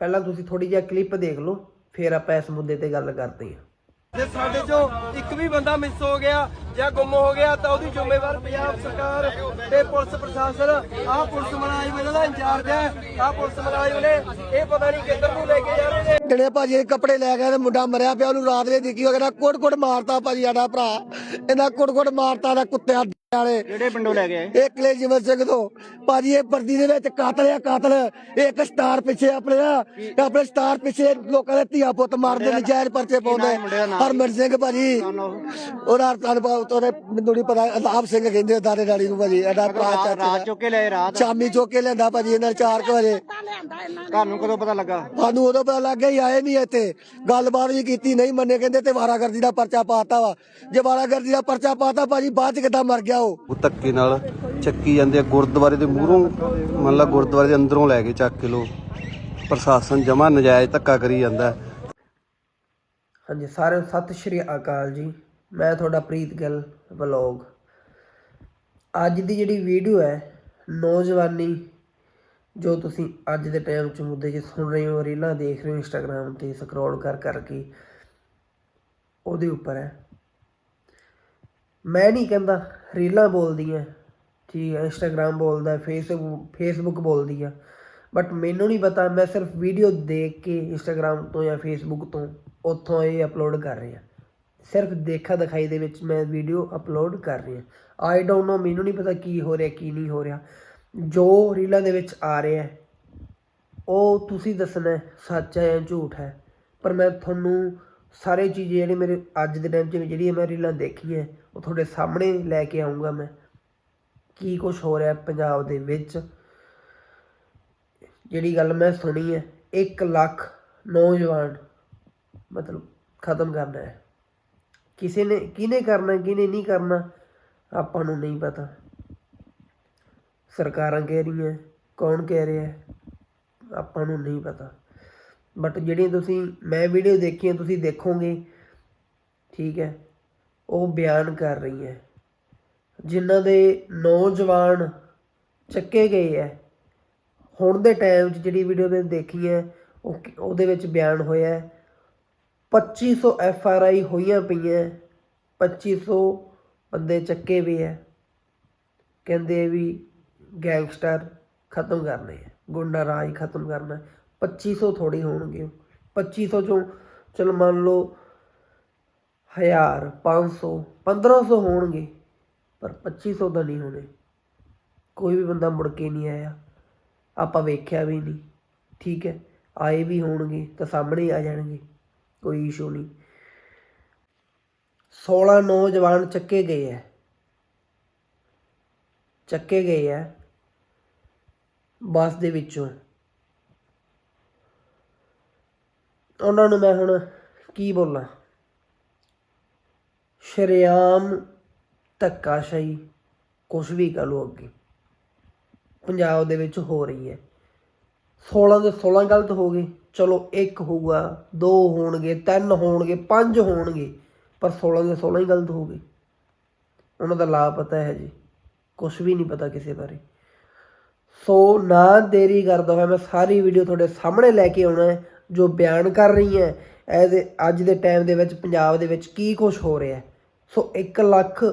ਪਹਿਲਾਂ ਤੁਸੀਂ ਥੋੜੀ ਜਿਹੀ ਕਲਿੱਪ ਦੇਖ ਲਓ ਫਿਰ ਆਪਾਂ ਇਸ ਮੁੱਦੇ ਤੇ ਗੱਲ ਕਰਦੇ ਹਾਂ। ਜੇ ਸਾਡੇ ਚੋਂ ਇੱਕ ਵੀ ਬੰਦਾ ਮਿਸ ਹੋ ਗਿਆ ਜਾਂ ਗੁੰਮ ਹੋ ਗਿਆ ਤਾਂ ਉਹਦੀ ਜ਼ਿੰਮੇਵਾਰ ਪੰਜਾਬ ਸਰਕਾਰ ਤੇ ਪੁਲਿਸ ਪ੍ਰਸ਼ਾਸਨ ਆਹ ਪੁਲਿਸ ਮੁਲਾਜ਼ਮ ਇਹਨਾਂ ਦਾ ਇੰਚਾਰਜ ਹੈ ਆਹ ਪੁਲਿਸ ਮੁਲਾਜ਼ਮ ਨੇ ਇਹ ਪਤਾ ਨਹੀਂ ਕਿੱਧਰ ਨੂੰ ਲੈ ਕੇ ਜਾ ਰਹੇ ਨੇ। ਜਿਹੜੇ ਭਾਜੀ ਇਹ ਕੱਪੜੇ ਲੈ ਗਿਆ ਤੇ ਮੁੰਡਾ ਮਰਿਆ ਪਿਆ ਉਹਨੂੰ ਰਾਤ ਦੇ ਦੇਖੀ ਹੋ ਗਿਆ ਕੁੱਟ ਕੁੱਟ ਮਾਰਤਾ ਭਾਜੀ ਸਾਡਾ ਭਰਾ। ਇਹਨਾਂ ਕੁੱਟ ਕੁੱਟ ਮਾਰਤਾ ਦਾ ਕੁੱਤਿਆਂ ਵਾਲੇ। ਕਿਹੜੇ ਪਿੰਡੋਂ ਲੈ ਗਏ ਇਹ ਕਲੇਜੀਵਰ ਸਿੰਘ ਤੋਂ। ਭਾਜੀ ਇਹ ਵਰਦੀ ਦੇ ਵਿੱਚ ਕਾਤਲ ਆ ਕਾਤਲ। ਇਹ ਇੱਕ ਸਟਾਰ ਪਿੱਛੇ ਆਪਣੇ ਨਾ ਇਹ ਆਪਣੇ ਸਟਾਰ ਪਿੱਛੇ ਲੋਕਾਂ ਦੇ ਧੀਆ ਪੁੱਤ ਮਾਰਦੇ ਪਰਚੇ ਪਾਉਂਦੇ ਹਰਮਨ ਸਿੰਘ ਭਾਜੀ। ਉਹਦਾ ਤੁਹਾਨੂੰ ਪਤਾ ਉਹਦੇ ਮੈਨੂੰ ਨਹੀਂ ਪਤਾ। ਅਲਾਪ ਸਿੰਘ ਕਹਿੰਦੇ ਆ ਦਾਦੇ ਡਾੜੀ ਨੂੰ ਭਾਜੀ। ਇਹਦਾ ਭਰਾ ਚਾਚਾ। ਚੁੱਕ ਰਾਤ? ਚੁੱਕ ਲਿਆਂਦਾ ਭਾਜੀ ਇਹਨਾਂ 4 ਵਜੇ। ਤੁਹਾਨੂੰ ਕਦੋਂ ਪਤਾ ਲੱਗਾ? ਸਾਨੂੰ ਉਦੋਂ ਪਤਾ ਲੱਗ ਗਿਆ ਹੀ ਆਏ ਨਹੀਂ ਇੱਥੇ। ਗੱਲਬਾਤ ਵੀ ਕੀਤੀ ਨਹੀਂ ਮੰਨੇ ਕਹਿੰਦੇ ਤੇ ਵਾਰਾਗਰਦੀ ਦਾ ਪਰਚਾ ਪਾਤਾ ਵਾ। ਜੇ ਵਾਰਾਗਰਦੀ ਦਾ ਪਰਚਾ ਪਾਤਾ ਭਾਜੀ ਬਾਅਦ ਚ ਕਿੱਦਾਂ ਮਰ ਗਿਆ ਉਹ? ਉਹ ਧੱਕੇ ਨਾਲ ਚੱਕੀ ਜਾਂਦੇ ਆ ਗੁਰਦੁਆਰੇ ਦੇ ਮੂਹਰੋਂ ਮੰਨ ਲਾ ਗੁਰਦੁਆਰੇ ਦੇ ਅੰਦਰੋਂ ਲੈ ਕੇ ਚੱਕ ਕੇ ਲੋ। ਪ੍ਰਸ਼ਾਸਨ ਜਮਾ ਨਜਾਇਜ਼ ਧੱਕਾ ਕਰੀ ਜਾਂਦਾ ਹੈ। ਹਾਂਜੀ ਸਾਰਿਆਂ ਨੂੰ ਸਤਿ ਸ਼੍ਰੀ ਅਕਾਲ ਜੀ। ਮੈਂ ਤੁਹਾਡਾ ਪ੍ਰੀਤ ਗਿੱਲ ਵਲੌਗ। ਅੱਜ ਦੀ ਜਿਹੜੀ ਵੀਡੀਓ ਹੈ ਨੌਜਵਾਨੀ ਜੋ ਤੁਸੀਂ ਅੱਜ ਦੇ ਟਾਈਮ 'ਚ ਮੁੱਦੇ 'ਚ ਸੁਣ ਰਹੇ ਹੋ, ਰੀਲਾਂ ਦੇਖ ਰਹੇ ਹੋ ਇੰਸਟਾਗ੍ਰam ਤੇ ਸਕਰੋਲ ਕਰ ਕਰਕੇ, ਉਹਦੇ ਉੱਪਰ ਹੈ। ਮੈਂ ਨਹੀਂ ਕਹਿੰਦਾ ਰੀਲਾਂ ਬੋਲਦੀਆਂ ਠੀਕ ਹੈ ਇੰਸਟਾਗ੍ਰam ਬੋਲਦਾ ਫੇਸਬੁੱਕ ਫੇਸਬੁੱਕ ਬੋਲਦੀ ਆ ਬਟ ਮੈਨੂੰ ਨਹੀਂ ਪਤਾ, ਮੈਂ ਸਿਰਫ ਵੀਡੀਓ ਦੇਖ ਕੇ ਇੰਸਟਾਗ੍ਰam ਤੋਂ ਜਾਂ ਫੇਸਬੁੱਕ ਤੋਂ ਉੱਥੋਂ ਇਹ ਅਪਲੋਡ ਕਰ ਰਿਹਾ। ਸਿਰਫ ਦੇਖਾ ਦਿਖਾਈ ਦੇ ਵਿੱਚ ਮੈਂ ਵੀਡੀਓ ਅਪਲੋਡ ਕਰ ਰਿਹਾ। ਆਈ ਡੋਨਟ ਨੋ ਮੈਨੂੰ ਨਹੀਂ ਪਤਾ ਕੀ ਹੋ ਰਿਹਾ, ਕੀ ਨਹੀਂ ਹੋ ਰਿਹਾ। ਜੋ ਰੀਲਾਂ ਦੇ ਵਿੱਚ ਆ ਰਿਹਾ ਹੈ, ਉਹ ਤੁਸੀਂ ਦੱਸਣਾ ਸੱਚ ਹੈ ਜਾਂ ਝੂਠ ਹੈ। ਪਰ ਮੈਂ ਤੁਹਾਨੂੰ ਸਾਰੇ ਚੀਜ਼ ਜਿਹੜੇ ਮੇਰੇ ਅੱਜ ਦੇ ਟਾਈਮ 'ਚ ਜਿਹੜੀਆਂ ਮੈਂ ਰੀਲਾਂ ਦੇਖੀਆਂ ਉਹ ਤੁਹਾਡੇ ਸਾਹਮਣੇ ਲੈ ਕੇ ਆਉਂਗਾ ਮੈਂ। ਕੀ ਕੁਝ ਹੋ ਰਿਹਾ ਪੰਜਾਬ ਦੇ ਵਿੱਚ? ਜਿਹੜੀ ਗੱਲ ਮੈਂ ਸੁਣੀ ਹੈ 1 ਲੱਖ ਨੌਜਵਾਨ ਮਤਲਬ ਖਤਮ ਕਰਨਾ ਹੈ। ਕਿਸੇ ਨੇ ਕਿਹਨੇ ਕਰਨਾ ਕਿਹਨੇ ਨਹੀਂ ਕਰਨਾ ਆਪਾਂ ਨੂੰ ਨਹੀਂ ਪਤਾ। ਸਰਕਾਰਾਂ ਕਹਿ ਰਹੀਆਂ ਕੌਣ ਕਹਿ ਰਿਹਾ ਆਪਾਂ ਨੂੰ ਨਹੀਂ ਪਤਾ। ਬਟ ਜਿਹੜੀਆਂ ਤੁਸੀਂ, ਮੈਂ ਵੀਡੀਓ ਦੇਖੀਆਂ, ਤੁਸੀਂ ਦੇਖੋਗੇ, ਠੀਕ ਹੈ, ਉਹ ਬਿਆਨ ਕਰ ਰਹੀ ਹੈ। ਜਿਨ੍ਹਾਂ ਦੇ ਨੌਜਵਾਨ ਚੱਕੇ ਗਏ ਹੈ, ਹੁਣ ਦੇ ਟਾਈਮ 'ਚ ਜਿਹੜੀ ਵੀਡੀਓ ਮੈਂ ਦੇਖੀ ਹੈ, ਉਹ ਉਹਦੇ ਵਿੱਚ ਬਿਆਨ ਹੋਇਆ ਹੈ 2500 ਐਫ ਆਰ ਆਈ ਹੋਈਆਂ ਪਈਆਂ 2500 ਬੰਦੇ ਚੱਕੇ ਵੀ ਹੈ। ਕਹਿੰਦੇ ਵੀ ਗੈਂਗਸਟਰ ਖਤਮ ਕਰਨੇ ਹੈ ਗੁੰਡਾ ਰਾਜ ਖਤਮ ਕਰਨਾ ਹੈ। 2500 ਥੋੜੀ ਹੋਣਗੇ ਉਹ। 2500 ਚੋਂ ਚਲ ਮੰਨ ਲਓ 1000 500 1500 ਹੋਣਗੇ, ਪਰ 2500 ਤਾਂ ਨਹੀਂ ਹੋਣੇ ਕੋਈ ਵੀ ਬੰਦਾ ਮੁੜ ਕੇ ਨਹੀਂ ਆਇਆ ਆਪਾਂ ਵੇਖਿਆ ਵੀ ਨਹੀਂ ਠੀਕ ਹੈ, ਆਏ ਵੀ ਹੋਣਗੇ ਤਾਂ ਸਾਹਮਣੇ ਹੀ ਆ ਜਾਣਗੇ, ਕੋਈ ਇਸ਼ੂ ਨਹੀਂ 16 ਨੌਜਵਾਨ ਚੱਕੇ ਗਏ ਹੈ ਚੱਕੇ ਗਏ ਹੈ ਬੱਸ ਦੇ ਵਿੱਚੋਂ। ਉਹਨਾਂ ਨੂੰ ਮੈਂ ਹੁਣ ਕੀ ਬੋਲਾਂ? ਸ਼ਰੇਆਮ ਧੱਕਾਸ਼ਾਹੀ ਕੁਛ ਵੀ ਕਹ ਲਓ ਅੱਗੇ। ਪੰਜਾਬ ਦੇ ਵਿੱਚ ਹੋ ਰਹੀ ਹੈ। 16 ਦੇ 16 ਗਲਤ ਹੋ ਗਏ। ਚਲੋ ਇੱਕ ਹੋਊਗਾ, ਦੋ ਹੋਣਗੇ, ਤਿੰਨ ਹੋਣਗੇ, ਪੰਜ ਹੋਣਗੇ, ਪਰ 16 ਦੇ 16 ਹੀ ਗਲਤ ਹੋ ਗਏ। ਉਹਨਾਂ ਦਾ ਲਾ ਪਤਾ ਹੈ ਜੀ। ਕੁਝ ਵੀ ਨਹੀਂ ਪਤਾ ਕਿਸੇ ਬਾਰੇ। ਸੋ ਨਾ ਦੇਰੀ ਕਰਦਾ ਹੋਇਆ ਮੈਂ ਸਾਰੀ ਵੀਡੀਓ ਤੁਹਾਡੇ ਸਾਹਮਣੇ ਲੈ ਕੇ ਆਉਣਾ ਹੈ, ਜੋ ਬਿਆਨ ਕਰ ਰਹੀ ਹੈ। ਇਹਦੇ ਅੱਜ ਦੇ ਟਾਈਮ ਦੇ ਵਿੱਚ ਪੰਜਾਬ ਦੇ ਵਿੱਚ ਕੀ ਕੁਝ ਹੋ ਰਿਹਾ ਸੋ 1 ਲੱਖ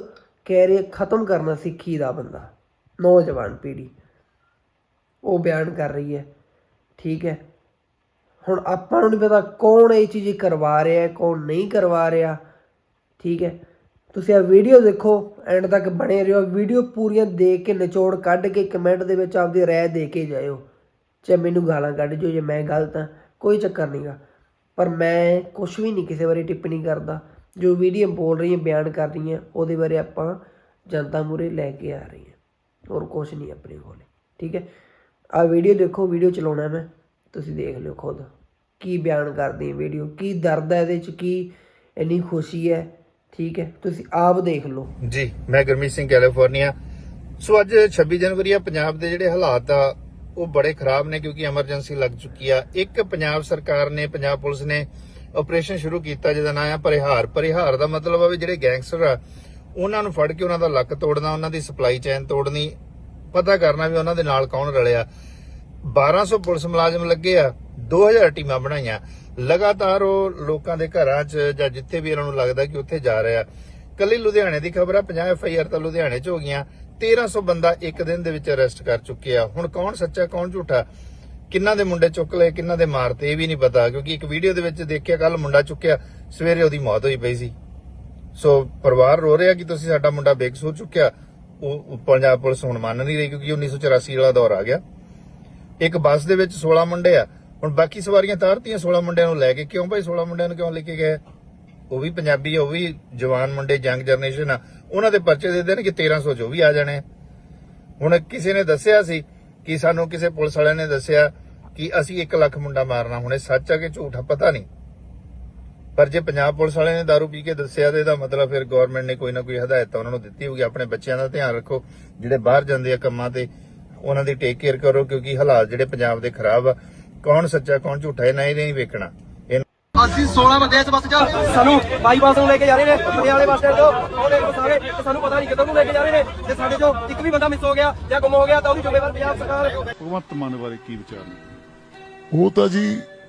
ਕੈਰੀਅਰ ਖਤਮ ਕਰਨਾ ਸਿੱਖੀ ਦਾ ਬੰਦਾ, ਨੌਜਵਾਨ ਪੀੜ੍ਹੀ। ਉਹ ਬਿਆਨ ਕਰ ਰਹੀ ਹੈ, ਠੀਕ ਹੈ। ਹੁਣ ਆਪਾਂ ਨੂੰ ਨਹੀਂ ਪਤਾ ਕੌਣ ਇਹ ਚੀਜ਼ ਕਰਵਾ ਰਿਹਾ ਕੌਣ ਨਹੀਂ ਕਰਵਾ ਰਿਹਾ, ਠੀਕ ਹੈ। ਤੁਸੀਂ ਆ ਵੀਡੀਓ ਦੇਖੋ ਐਂਡ ਤੱਕ ਬਣੇ ਰਹੋ। ਵੀਡੀਓ ਪੂਰੀਆਂ ਦੇਖ ਕੇ, ਨਿਚੋੜ ਕੱਢ ਕੇ ਕਮੈਂਟ ਦੇ ਵਿੱਚ ਆਪਦੀ ਰਾਏ ਦੇ ਕੇ ਜਾਇਓ। ਚਾਹੇ ਮੈਨੂੰ ਗਾਲਾਂ ਕੱਢ ਜੋ ਜੇ ਮੈਂ ਗਲਤ ਹਾਂ ਕੋਈ ਚੱਕਰ ਨਹੀਂਗਾ ਪਰ ਮੈਂ ਕੁਝ ਵੀ ਨਹੀਂ ਕਿਸੇ ਬਾਰੇ ਟਿੱਪਣੀ ਕਰਦਾ। ਜੋ ਵੀਡੀਓ ਬੋਲ ਰਹੀ ਹੈ ਬਿਆਨ ਕਰ ਰਹੀ ਹੈ ਉਹਦੇ ਬਾਰੇ ਆਪਾਂ ਜਨਤਾ ਮੂਰੇ ਲੈ ਕੇ ਆ ਰਹੀ ਹਾਂ। ਹੋਰ ਕੁਝ ਨਹੀਂ ਆਪਣੇ ਕੋਲ। ਠੀਕ ਹੈ? ਆ ਵੀਡੀਓ ਦੇਖੋ ਵੀਡੀਓ ਚਲਾਉਣਾ ਮੈਂ। ਤੁਸੀਂ ਦੇਖ ਲਿਓ ਖੁਦ। ਕੀ ਬਿਆਨ ਕਰਦੀ ਹੈ ਵੀਡੀਓ ਕੀ ਦਰਦ ਹੈ ਇਹਦੇ ਚ? ਕੀ ਇੰਨੀ ਖੁਸ਼ੀ ਹੈ? ਠੀਕ ਹੈ, ਤੁਸੀਂ ਆਪ ਦੇਖ ਲਓ। ਜੀ, ਮੈਂ ਗੁਰਮੀਤ ਸਿੰਘ, ਕੈਲੀਫੋਰਨੀਆ। ਸੋ ਅੱਜ 26 ਜਨਵਰੀ ਆ, ਪੰਜਾਬ ਦੇ ਜਿਹੜੇ ਹਾਲਾਤ ਆ, ਉਹ ਬੜੇ ਖਰਾਬ ਨੇ ਕਿਉਂਕਿ ਐਮਰਜੈਂਸੀ ਲੱਗ ਚੁੱਕੀ ਆ। ਇੱਕ ਪੰਜਾਬ ਸਰਕਾਰ ਨੇ, ਪੰਜਾਬ ਪੁਲਿਸ ਨੇ ਆਪਰੇਸ਼ਨ ਸ਼ੁਰੂ ਕੀਤਾ, ਜਿਹਦਾ ਨਾਮ ਆ ਪਰਿਹਾਰ। ਪਰਿਹਾਰ ਦਾ ਮਤਲਬ ਆ ਵੀ ਜਿਹੜੇ ਗੈਂਗਸਟਰ ਆ, ਉਹਨਾਂ ਨੂੰ ਫੜ ਕੇ ਉਹਨਾਂ ਦਾ ਲੱਕ ਤੋੜਨਾ, ਉਹਨਾਂ ਦੀ ਸਪਲਾਈ ਚੈਨ ਤੋੜਨੀ। ਪਤਾ ਕਰਨਾ ਵੀ ਉਹਨਾਂ ਦੇ ਨਾਲ ਕੌਣ ਰਲਿਆ। 1200 ਪੁਲਿਸ ਮੁਲਾਜ਼ਮ ਲੱਗੇ ਆ 2000 ਟੀਮਾਂ ਬਣਾਈਆਂ। ਲਗਾਤਾਰ ਉਹ ਲੋਕਾਂ ਦੇ ਘਰਾਂ 'ਚ ਜਾਂ ਜਿੱਥੇ ਵੀ ਇਹਨਾਂ ਨੂੰ ਲੱਗਦਾ ਕਿ ਉੱਥੇ ਜਾ ਰਿਹਾ। ਕੱਲੀ ਲੁਧਿਆਣੇ ਦੀ ਖਬਰ ਆ 50 ਐਫ ਆਈ ਆਰ ਤਾਂ ਲੁਧਿਆਣੇ 'ਚ ਹੋ ਗਈਆਂ। 1300 ਬੰਦਾ ਇੱਕ ਦਿਨ ਦੇ ਵਿੱਚ ਅਰੈਸਟ ਕਰ ਚੁੱਕੇ ਆ ਹੁਣ ਕੌਣ ਸੱਚਾ, ਕੌਣ ਝੂਠਾ? ਕਿੰਨਾਂ ਦੇ ਮੁੰਡੇ ਚੁੱਕ ਲਏ, ਕਿੰਨਾਂ ਦੇ ਮਾਰਤੇ, ਇਹ ਵੀ ਨਹੀਂ ਪਤਾ, ਕਿਉਂਕਿ ਇੱਕ ਵੀਡੀਓ ਦੇ ਵਿੱਚ ਦੇਖਿਆ ਕੱਲ ਮੁੰਡਾ ਚੁੱਕਿਆ, ਸਵੇਰੇ ਉਹਦੀ ਮੌਤ ਹੋਈ ਪਈ ਸੀ। ਸੋ ਪਰਿਵਾਰ ਰੋ ਰਿਹਾ ਕਿ ਤੁਸੀਂ ਸਾਡਾ ਮੁੰਡਾ ਬੇਕਸੂਰ ਚੁੱਕਿਆ। ਉਹ ਪੰਜਾਬ ਪੁਲਿਸ ਹੁਣ ਮੰਨ ਨਹੀਂ ਰਹੀ, ਕਿਉਂਕਿ 1984 ਵਾਲਾ ਦੌਰ ਆ ਗਿਆ। ਇੱਕ ਬੱਸ ਦੇ ਵਿੱਚ 16 ਮੁੰਡੇ ਆ। ਹੁਣ ਬਾਕੀ ਸਵਾਰੀਆਂ ਤਾਰਤੀਆਂ 16 ਮੁੰਡਿਆਂ ਨੂੰ ਲੈ ਕੇ ਕਿਉਂ ਭਾਈ? 16 ਮੁੰਡਿਆਂ ਨੂੰ ਕਿਉਂ ਲੈ ਕੇ ਗਏ? ਉਹ ਵੀ ਪੰਜਾਬੀ ਆ, ਉਹ ਵੀ ਜਵਾਨ ਮੁੰਡੇ ਜੰਗ ਜਨਰੇਸ਼ਨ ਆ। ਉਹਨਾਂ ਦੇ ਪਰਚੇ ਦੇ ਦੇਣ ਕਿ 1300 ਜੋ ਵੀ ਆ ਜਾਣੇ। ਹੁਣ ਕਿਸੇ ਨੇ ਦੱਸਿਆ ਸੀ ਕਿ ਸਾਨੂੰ ਕਿਸੇ ਪੁਲਿਸ ਵਾਲਿਆਂ ਨੇ ਦੱਸਿਆ ਕਿ ਅਸੀਂ 1 ਲੱਖ ਮੁੰਡਾ ਮਾਰਨਾ। ਹੁਣ ਸੱਚ ਆ ਕਿ ਝੂਠ ਆ, ਪਤਾ ਨਹੀਂ। ਪਰ ਜੇ ਪੰਜਾਬ ਪੁਲਿਸ ਵਾਲਿਆਂ ਨੇ ਦਾਰੂ ਪੀ ਕੇ ਦੱਸਿਆ ਤੇ ਇਹਦਾ ਮਤਲਬ ਫਿਰ ਗਵਰਨਮੈਂਟ ਨੇ ਕੋਈ ਨਾ ਕੋਈ ਹਦਾਇਤ ਉਹਨਾਂ ਨੂੰ ਦਿੱਤੀ ਹੋਊਗੀ। ਆਪਣੇ ਬੱਚਿਆਂ ਦਾ ਧਿਆਨ ਰੱਖੋ। ਜਿਹੜੇ ਬਾਹਰ ਜਾਂਦੇ ਆ ਕੰਮਾਂ ਤੇ, ਉਹਨਾਂ ਦੀ ਟੇਕ ਕੇਅਰ ਕਰੋ ਕਿਉਂਕਿ ਹਾਲਾਤ ਜਿਹੜੇ ਪੰਜਾਬ ਦੇ ਖਰਾਬ ਆ। ਕੌਣ ਸੱਚਾ ਕੌਣ ਝੂਠਾ ਇਹ ਨਹੀਂ ਨਹੀਂ ਵੇਖਣਾ। ਅਸੀਂ 16 ਬੰਦੇ ਇਸ ਬੱਸ 'ਚ ਸਾਨੂੰ ਬਾਈਪਾਸ ਨੂੰ ਲੈ ਕੇ ਜਾ ਰਹੇ ਨੇ ਪਟਿਆਲੇ ਬੱਸ ਸਟੈਂਡ ਤੋਂ। ਉਹਨੇ ਸਾਰੇ ਤੇ ਸਾਨੂੰ ਪਤਾ ਨਹੀਂ ਕਿੱਧਰ ਨੂੰ ਲੈ ਕੇ ਜਾ ਰਹੇ ਨੇ। ਜੇ ਸਾਡੇ ਚੋਂ ਇੱਕ ਵੀ ਬੰਦਾ ਮਿਸ ਹੋ ਗਿਆ ਜਾਂ ਗੁੰਮ ਹੋ ਗਿਆ ਤਾਂ ਉਹਦੀ ਜ਼ਿੰਮੇਵਾਰ ਪੰਜਾਬ ਸਰਕਾਰ ਭਗਵੰਤ ਮਾਨ ਬਾਰੇ ਕੀ ਵਿਚਾਰ ਨੇ? ਉਹ ਤਾਂ ਜੀ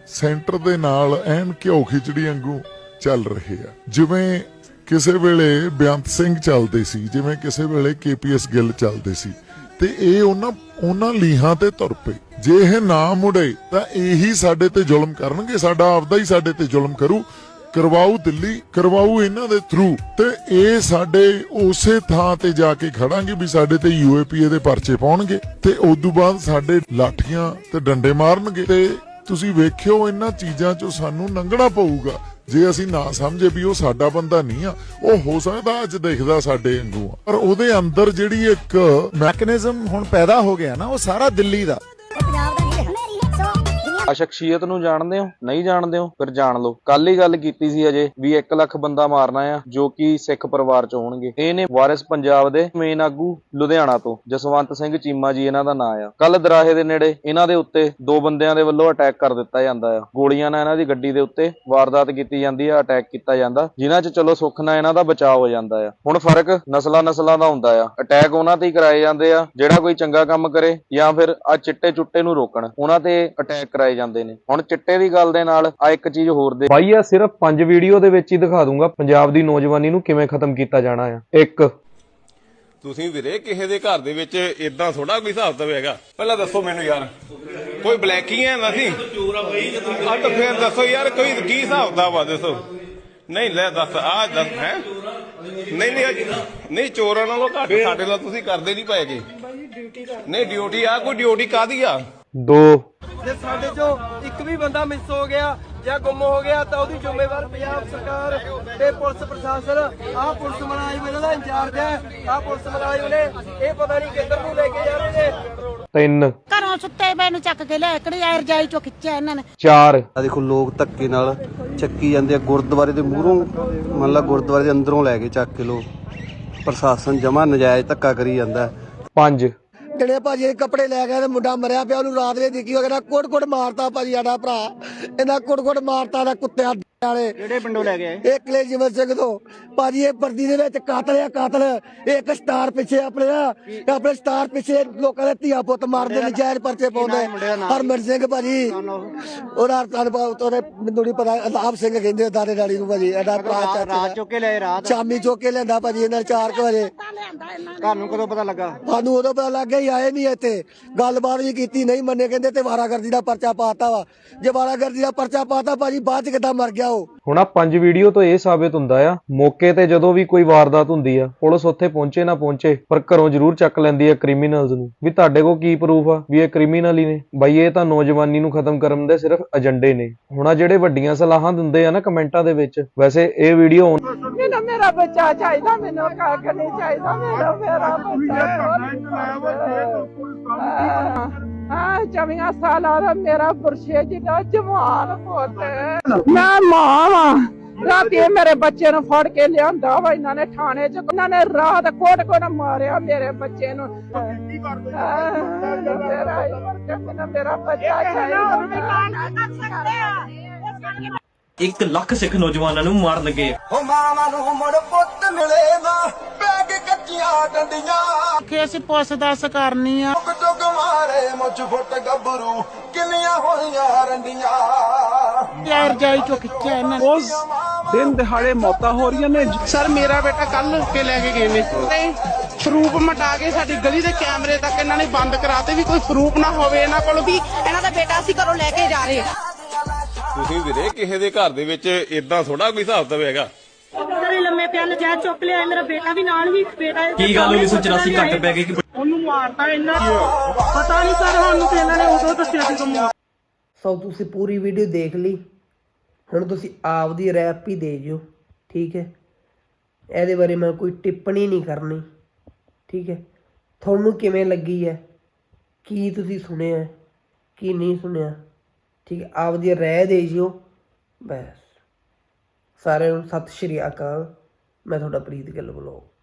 ਸੈਂਟਰ ਦੇ ਨਾਲ ਐਨ ਘਿਓ ਖਿਚੜੀ ਵਾਂਗੂ ਚੱਲ ਰਹੇ ਆ। ਜਿਵੇਂ ਕਿਸੇ ਵੇਲੇ ਬੇਅੰਤ ਸਿੰਘ ਚੱਲਦੇ ਸੀ ਜਿਵੇਂ ਕਿਸੇ ਵੇਲੇ ਕੇਪੀਐਸ ਗਿੱਲ ਚੱਲਦੇ ਸੀ। ਤੇ ਇਹ ਉਹਨਾਂ ਉਹਨਾਂ ਲੀਹਾਂ ਤੇ ਤੁਰ ਪਏ। ਜੇ ਇਹ ਨਾ ਮੁੜੇ, ਤਾਂ ਇਹੀ ਸਾਡੇ ਤੇ ਜ਼ੁਲਮ ਕਰਨਗੇ, ਸਾਡਾ ਆਪਦਾ ਹੀ ਸਾਡੇ ਤੇ ਜ਼ੁਲਮ ਕਰੂ। ਕਰਵਾਊ ਦਿੱਲੀ, ਕਰਵਾਊ ਇਹਨਾਂ ਦੇ ਥਰੂ ਤੇ ਇਹ ਸਾਡੇ ਉਸੇ ਥਾਂ ਤੇ ਜਾ ਕੇ ਖੜਾਂਗੇ ਵੀ ਸਾਡੇ ਤੇ ਯੂਏਪੀਏ ਦੇ ਪਰਚੇ ਪਾਉਣਗੇ। ਤੇ ਉਸ ਤੋਂ ਬਾਅਦ ਸਾਡੇ ਲਾਠੀਆਂ ਤੇ ਡੰਡੇ ਮਾਰਨਗੇ। ਤੇ ਤੁਸੀਂ ਵੇਖਿਓ ਇਹਨਾਂ ਚੀਜ਼ਾਂ ਚੋਂ ਸਾਨੂੰ ਲੰਘਣਾ ਪਊਗਾ। ਜੇ ਅਸੀਂ ਨਾ ਸਮਝੇ ਵੀ ਉਹ ਸਾਡਾ ਬੰਦਾ ਨਹੀਂ ਆ, ਉਹ ਹੋ ਸਕਦਾ ਅੱਜ ਦਿਖਦਾ ਸਾਡੇ ਵਾਂਗੂ ਆ। ਪਰ ਉਹਦੇ ਅੰਦਰ ਜਿਹੜੀ ਇੱਕ ਮੈਕੈਨਿਜ਼ਮ ਹੁਣ ਪੈਦਾ ਹੋ ਗਿਆ ਨਾ, ਉਹ ਸਾਰਾ ਦਿੱਲੀ ਦਾ। ਆ ਸ਼ਖਸੀਅਤ ਨੂੰ ਜਾਣਦੇ ਹੋ? ਨਹੀਂ ਜਾਣਦੇ ਹੋ? ਫਿਰ ਜਾਣ ਲਓ। ਕੱਲ ਹੀ ਗੱਲ ਕੀਤੀ ਸੀ ਅਜੇ ਵੀ 1 ਲੱਖ ਬੰਦਾ ਮਾਰਨਾ ਆ, ਜੋ ਕਿ ਸਿੱਖ ਪਰਿਵਾਰ ਚ ਹੋਣਗੇ। ਇਹ ਨੇ ਵਾਰਿਸ ਪੰਜਾਬ ਦੇ ਮੇਨ ਆਗੂ ਲੁਧਿਆਣਾ ਤੋਂ, ਜਸਵੰਤ ਸਿੰਘ ਚੀਮਾ ਜੀ ਇਹਨਾਂ ਦਾ ਨਾਂ ਆ। ਕੱਲ ਦਰਾਹੇ ਦੇ ਨੇੜੇ ਇਹਨਾਂ ਦੇ ਉੱਤੇ ਦੋ ਬੰਦਿਆਂ ਦੇ ਵੱਲੋਂ ਅਟੈਕ ਕਰ ਦਿੱਤਾ ਜਾਂਦਾ ਆ। ਗੋਲੀਆਂ ਨਾਲ ਇਹਨਾਂ ਦੀ ਗੱਡੀ ਦੇ ਉੱਤੇ ਵਾਰਦਾਤ ਕੀਤੀ ਜਾਂਦੀ ਆ ਅਟੈਕ ਕੀਤਾ ਜਾਂਦਾ, ਜਿਨ੍ਹਾਂ 'ਚ ਚਲੋ ਸੁੱਖ ਨਾਲ ਇਹਨਾਂ ਦਾ ਬਚਾਅ ਹੋ ਜਾਂਦਾ ਆ। ਹੁਣ ਫ਼ਰਕ ਨਸਲਾਂ ਨਸਲਾਂ ਦਾ ਹੁੰਦਾ ਆ। ਅਟੈਕ ਉਹਨਾਂ ਤੇ ਹੀ ਕਰਾਏ ਜਾਂਦੇ ਆ, ਜਿਹੜਾ ਕੋਈ ਚੰਗਾ ਕੰਮ ਕਰੇ ਜਾਂ ਫਿਰ ਆ ਚਿੱਟੇ ਚੁੱਟੇ ਨੂੰ ਰੋਕਣ, ਉਹਨਾਂ ਤੇ ਅਟੈਕ ਕਰਾਏ ਜਾਂਦੇ ਨੇ। ਹੁਣ ਚਿੱਟੇ ਦੀ ਗੱਲ ਦੇ ਨਾਲ ਆ ਇੱਕ ਚੀਜ਼ ਹੋਰ ਦੇ ਬਾਈ ਆ ਸਿਰਫ ਪੰਜ ਵੀਡੀਓ ਦੇ ਵਿੱਚ ਹੀ ਦਿਖਾ ਦੂੰਗਾ ਪੰਜਾਬ ਦੀ ਨੌਜਵਾਨੀ ਨੂੰ ਕਿਵੇਂ ਖਤਮ ਕੀਤਾ ਜਾਣਾ ਆ। ਇੱਕ। ਤੁਸੀਂ ਵੀਰੇ ਕਿਸੇ ਦੇ ਘਰ ਦੇ ਵਿੱਚ ਇਦਾਂ ਥੋੜਾ ਕੋਈ ਹਿਸਾਬ ਤਾਂ ਹੈਗਾ। ਪਹਿਲਾਂ ਦੱਸੋ ਮੈਨੂੰ ਯਾਰ ਕੋਈ ਬਲੈਕੀ ਹੈ ਨਾ ਸੀ ਆ ਤਾਂ ਫੇਰ ਦੱਸੋ ਯਾਰ ਕੋਈ ਕੀ ਹਿਸਾਬ ਦਾ ਵਾ ਦੱਸੋ? ਨਹੀਂ ਲੈ ਦੱਸ ਆ ਦੱਸ ਹੈ? ਨਹੀਂ ਨਹੀਂ ਅੱਜ- ਨਹੀਂ ਚੋਰਾਂ ਨਾਲੋਂ ਘੱਟ ਸਾਡੇ ਨਾਲ ਤੁਸੀਂ ਕਰਦੇ ਨਹੀਂ ਪਏਗੇ। ਨਹੀਂ ਡਿਊਟੀ ਆ ਕੋਈ ਡਿਊਟੀ ਕਾਦੀ ਆ? ਦੋ। ਜੇ ਸਾਡੇ ਚੋਂ ਇੱਕ ਵੀ ਬੰਦਾ ਮਿਸ ਹੋ ਗਿਆ ਜਾਂ ਗੁੰਮ ਹੋ ਗਿਆ ਤਾਂ ਉਹਦੀ ਜ਼ਿੰਮੇਵਾਰ ਪੰਜਾਬ ਸਰਕਾਰ ਤੇ ਪੁਲਿਸ ਪ੍ਰਸ਼ਾਸਨ ਆਹ ਪੁਲਿਸ ਮੁਲਾਜ਼ਮ ਇਹਨਾਂ ਦਾ ਇੰਚਾਰਜ ਹੈ ਆਹ ਪੁਲਿਸ ਮੁਲਾਜ਼ਮ ਨੇ ਇਹ ਪਤਾ ਨਹੀਂ ਕਿੱਧਰ ਨੂੰ ਲੈ ਕੇ ਜਾ ਰਹੇ ਨੇ। ਤਿੰਨ। ਘਰੋਂ ਸੁੱਤੇ ਪਏ ਨੂੰ ਚੱਕ ਕੇ ਲੈ ਕਿਹੜੀ ਆ ਰਜਾਈ ਚੋਂ ਖਿੱਚਿਆ ਇਹਨਾਂ ਨੇ? ਚਾਰ। ਆ ਦੇਖੋ ਲੋਕ ਧੱਕੇ ਨਾਲ ਚੱਕੀ ਜਾਂਦੇ ਆ ਗੁਰਦੁਆਰੇ ਦੇ ਮੂਹਰੋਂ ਮੰਨ ਲਾ ਗੁਰਦੁਆਰੇ ਦੇ ਅੰਦਰੋਂ ਲੈ ਕੇ ਚੱਕ ਕੇ ਲੋ ਪ੍ਰਸ਼ਾਸਨ ਜਮਾ ਨਜਾਇਜ਼ ਧੱਕਾ ਕਰੀ ਜਾਂਦਾ। ਪੰਜ। ਜਿਹੜੇ ਭਾਜੀ ਇਹ ਕੱਪੜੇ ਲੈ ਗਏ ਤੇ ਮੁੰਡਾ ਮਰਿਆ ਪਿਆ, ਉਹਨੂੰ ਰਾਤ ਵੇ ਦੇਖੀ ਉਹਦਾ ਕੁੱਟ ਕੁੱਟ ਮਾਰਤਾ ਭਾਜੀ ਸਾਡਾ ਭਰਾ। ਇਹਨਾਂ ਕੁੱਟ ਕੁੱਟ ਮਾਰਤਾ ਦਾ ਕੁੱਤਿਆਂ ਵਾਲੇ। ਕਿਹੜੇ ਪਿੰਡੋਂ ਲੈ ਕੇ ਆਏ? ਇਹ ਕਲੇਜੀਵਰ ਸਿੰਘ ਤੋਂ। ਭਾਜੀ ਇਹ ਵਰਦੀ ਦੇ ਵਿੱਚ ਕਾਤਲ ਆ ਕਾਤਲ। ਇਹ ਇੱਕ ਸਟਾਰ ਪਿੱਛੇ ਆਪਣੇ ਆ। ਆਪਣੇ ਸਟਾਰ ਪਿੱਛੇ ਲੋਕਾਂ ਦੇ ਧੀਆ ਪੁੱਤ ਮਾਰਦੇ ਨਜਾਇਜ਼ ਪਰਚੇ ਪਾਉਂਦੇ। ਹਰਮਨ ਸਿੰਘ ਭਾਜੀ। ਉਹਦਾ ਤੁਹਾਨੂੰ ਪਤਾ- ਉਹਦੇ ਮੈਨੂੰ ਨਹੀਂ ਪਤਾ ਅਲਾਪ ਸਿੰਘ ਕਹਿੰਦੇ ਦਾਦੇ ਡਾੜੀ ਨੂੰ ਭਾਜੀ। ਇਹਦਾ ਭਰਾ ਚਾਚਾ ਰਾਤ ਚੁੱਕ ਲਿਆਏ ਰਾਤ? ਸ਼ਾਮੀ ਚੁੱਕ ਲੈਂਦਾ ਭਾਜੀ ਇਹਨਾਂ 4 ਵਜੇ। ਤੁਹਾਨੂੰ ਕਦੋਂ ਪਤਾ ਲੱਗਾ? ਸਾਨੂੰ ਉਦੋਂ ਪਤਾ ਲੱਗ ਗਿਆ ਹੀ ਆਏ ਨਹੀਂ ਇੱਥੇ। ਗੱਲਬਾਤ ਵੀ ਕੀਤੀ ਨਹੀਂ ਮੰਨੇ ਕਹਿੰਦੇ ਤੇ ਵਾਰਾਗਰਦੀ ਦਾ ਪਰਚਾ ਪਾਤਾ ਵਾ। ਜੇ ਵਾਰਾਗਰਦੀ ਦਾ ਪਰਚਾ ਪਾਤਾ ਭਾਜੀ ਬਾਅਦ ਚ ਕਿੱਦਾਂ ਮਰ ਗਿਆ ਉਹ ਹੁਣ ਆ ਪੰਜ ਵੀਡੀਓ ਤੋਂ ਇਹ ਸਾਬਿਤ ਹੁੰਦਾ ਆ, ਮੌਕੇ ਤੇ ਜਦੋਂ ਵੀ ਕੋਈ ਵਾਰਦਾਤ ਹੁੰਦੀ ਆ, ਪੁਲਿਸ ਉੱਥੇ ਪਹੁੰਚੇ ਨਾ ਪਹੁੰਚੇ, ਪਰ ਘਰੋਂ ਜ਼ਰੂਰ ਚੱਕ ਲੈਂਦੀ ਆ ਕ੍ਰਿਮੀਨਲਸ ਨੂੰ। ਵੀ ਤੁਹਾਡੇ ਕੋਲ ਕੀ ਪ੍ਰੂਫ ਆ ਵੀ ਇਹ ਕ੍ਰਿਮੀਨਲ ਹੀ ਨੇ? ਬਾਈ ਇਹ ਤਾਂ ਨੌਜਵਾਨੀ ਨੂੰ ਖਤਮ ਕਰਨ ਦੇ ਸਿਰਫ ਏਜੰਡੇ ਨੇ। ਹੁਣ ਆ ਜਿਹੜੇ ਵੱਡੀਆਂ ਸਲਾਹਾਂ ਦਿੰਦੇ ਆ ਨਾ ਕਮੈਂਟਾਂ ਦੇ ਵਿੱਚ, ਵੈਸੇ ਇਹ ਵੀਡੀਓ ਮੇਰਾ ਬੱਚਾ ਚਾਹੀਦਾ ਮੈਨੂੰ ਕੱਖ ਨਹੀਂ ਚਾਹੀਦਾ ਮੇਰਾ ਮੇਰਾ ਬੱਚਾ ਹਾਂ ਚਵੀਆਂ ਸਾਲਾਂ ਦਾ ਮੇਰਾ ਬੁਰਸ਼ੇ ਜਿਹਾ ਜਵਾਨ ਪੁੱਤ ਮੈਂ ਮਾਂ ਵਾਂ। ਰਾਤੀ ਇਹ ਮੇਰੇ ਬੱਚੇ ਨੂੰ ਫੜ ਕੇ ਲਿਆਂਦਾ ਵਾ ਇਹਨਾਂ ਨੇ ਥਾਣੇ 'ਚ ਇਹਨਾਂ ਨੇ ਰਾਤ ਕੋਟ ਕੋਟ ਮਾਰਿਆ ਮੇਰੇ ਬੱਚੇ ਨੂੰ। ਮੇਰਾ ਬੱਚਾ ਚਾਹੀਦਾ। ਇੱਕ ਲੱਖ ਸਿੱਖ ਨੌਜਵਾਨਾਂ ਨੂੰ ਮਾਰਨ ਲੱਗੇ ਹੋ ਮਾਵਾਂ ਨੂੰ ਮੁੜ ਪੁੱਤ ਮਿਲੇ ਨਾ ਬੈਗ ਕੱਚੀਆਂ ਡੰਡੀਆਂ। ਕਿ ਅਸੀਂ ਪੁੱਛ ਦੱਸ ਕਰਨੀ ਆ। ਕੁੱਟ ਚੁੱਕ ਮਾਰੇ ਮੁੱਛ ਫੁੱਟ ਗੱਭਰੂ ਕਿੰਨੀਆਂ ਹੋਈਆਂ ਰੰਡੀਆਂ। ਯਾਰ ਜਾਈ ਚੋਂ ਖਿੱਚਿਆ ਇਹਨਾਂ ਨੇ। ਉਸ ਦਿਨ ਦਿਹਾੜੇ ਮੌਤਾਂ ਹੋ ਰਹੀਆਂ ਨੇ। ਸਰ ਮੇਰਾ ਬੇਟਾ ਕੱਲ ਕੇ ਲੈ ਕੇ ਗਏ ਨੇ। ਤੇ ਫਰੂਪ ਮਟਾ ਕੇ ਸਾਡੀ ਗਲੀ ਦੇ ਕੈਮਰੇ ਤੱਕ ਇਹਨਾਂ ਨੇ ਬੰਦ ਕਰਾਤੇ ਵੀ ਕੋਈ ਫਰੂਪ ਨਾ ਹੋਵੇ ਇਹਨਾਂ ਕੋਲ। ਵੀ ਇਹਨਾਂ ਦਾ ਬੇਟਾ ਅਸੀਂ ਘਰੋਂ ਲੈ ਕੇ ਜਾ ਰਹੇ ਤੁਸੀਂ ਵੀਰੇ ਕਿਸੇ ਦੇ ਘਰ ਦੇ ਵਿੱਚ ਇਦਾਂ ਥੋੜਾ ਕੋਈ ਹਿਸਾਬ ਤਾਂ ਹੈਗਾ। ਘਰੇ ਲੰਮੇ ਪਿਆ ਨਜਾਇਜ਼ ਚੁੱਕ ਲਿਆ ਮੇਰਾ ਬੇਟਾ ਵੀ ਨਾਲ ਹੀ ਬੇਟਾ ਕੀ ਗੱਲ 1984 ਘੱਟ ਪੈ ਗਈ ਕਿ ਉਹਨੂੰ ਮਾਰਤਾ ਇਹਨਾਂ ਪਤਾ ਨਹੀਂ ਸਰ ਸਾਨੂੰ ਤੇ ਇਹਨਾਂ ਨੇ ਉਦੋਂ ਦੱਸਿਆ ਸੀ ਕਿ ਸੋ ਤੁਸੀਂ ਪੂਰੀ ਵੀਡੀਓ ਦੇਖ ਲਈ। ਹੁਣ ਤੁਸੀਂ ਆਪਦੀ ਰੈਪ ਹੀ ਦੇ ਜਿਓ ਠੀਕ ਹੈ? ਇਹਦੇ ਬਾਰੇ ਮੈਂ ਕੋਈ ਟਿੱਪਣੀ ਨਹੀਂ ਕਰਨੀ ਠੀਕ ਹੈ? ਤੁਹਾਨੂੰ ਕਿਵੇਂ ਲੱਗੀ ਹੈ? ਕੀ ਤੁਸੀਂ ਸੁਣਿਆ ਕੀ ਨਹੀਂ ਸੁਣਿਆ? ਠੀਕ ਹੈ, ਆਪਦੀ ਰਹਿ ਦੇ ਜਿਓ। ਬਸ। ਸਾਰਿਆਂ ਨੂੰ ਸਤਿ ਸ਼੍ਰੀ ਅਕਾਲ। ਮੈਂ ਤੁਹਾਡਾ ਪ੍ਰੀਤ ਗਿੱਲ ਬਲੌਗ।